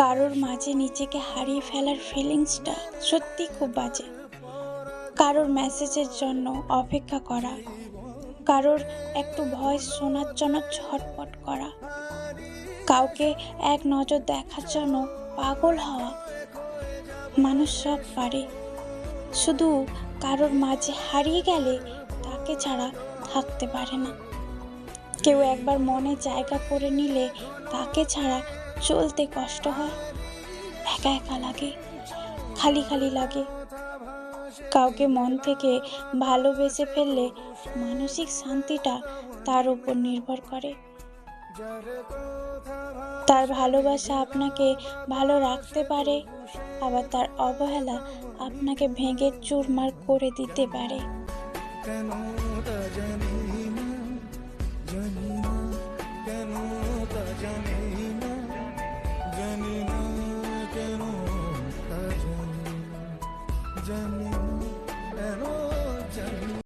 কারোর মাঝে নিজেকে হারিয়ে ফেলার ফিলিংসটা সত্যি খুব বাজে। কারোর মেসেজের জন্য অপেক্ষা করা, কারোর একটু ভয়েস শোনার জন্য ছটপট করা, কাউকে এক নজর দেখার জন্য পাগল হওয়া। মানুষ সব পারে। শুধু কারোর মাঝে হারিয়ে গেলে তাকে ছাড়া থাকতে পারে না। কেউ একবার মনে জায়গা করে নিলে তাকে ছাড়া চলতে কষ্ট হয়। একা একা লাগে, খালি খালি লাগে। কাউকে মন থেকে ভালোবেসে ফেললে মানসিক শান্তিটা তার উপর নির্ভর করে। তার ভালোবাসা আপনাকে ভালো রাখতে পারে, আবার তার অবহেলা আপনাকে ভেঙে চুরমার করে দিতে পারে। Rajanim.